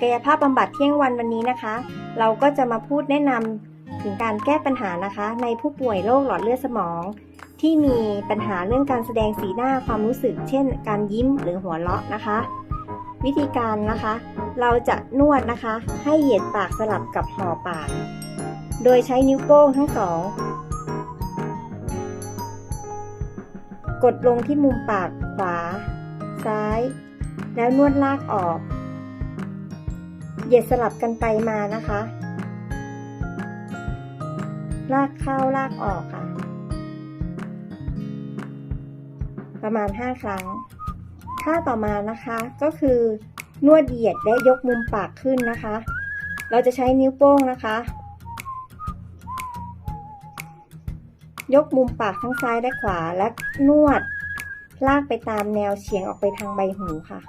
กายภาพบำบัดเที่ยงวันวันนี้นะคะ เราก็จะมาพูดแนะนำถึงการแก้ปัญหานะคะ ในผู้ป่วยโรคหลอดเลือดสมอง ที่มีปัญหาเรื่องการแสดงสีหน้าความรู้สึก เช่น การยิ้มหรือหัวเราะนะคะ วิธีการนะคะ เราจะนวดนะคะ ให้เหยียดปากสลับกับห่อปาก โดยใช้นิ้วโป้งทั้งสองกดลงที่มุมปากขวา ซ้าย แล้วนวดลากออก เหยียดสลับกันไปมานะคะ ลากเข้าลากออกค่ะ ประมาณ 5 ครั้ง ท่าต่อมานะคะก็คือนวดเหยียดและยกมุมปากขึ้นนะคะ เราจะใช้นิ้วโป้งนะคะ ยกมุมปากทั้งซ้ายและขวาและนวด ลากไปตามแนวเฉียงออกไปทางใบหูค่ะ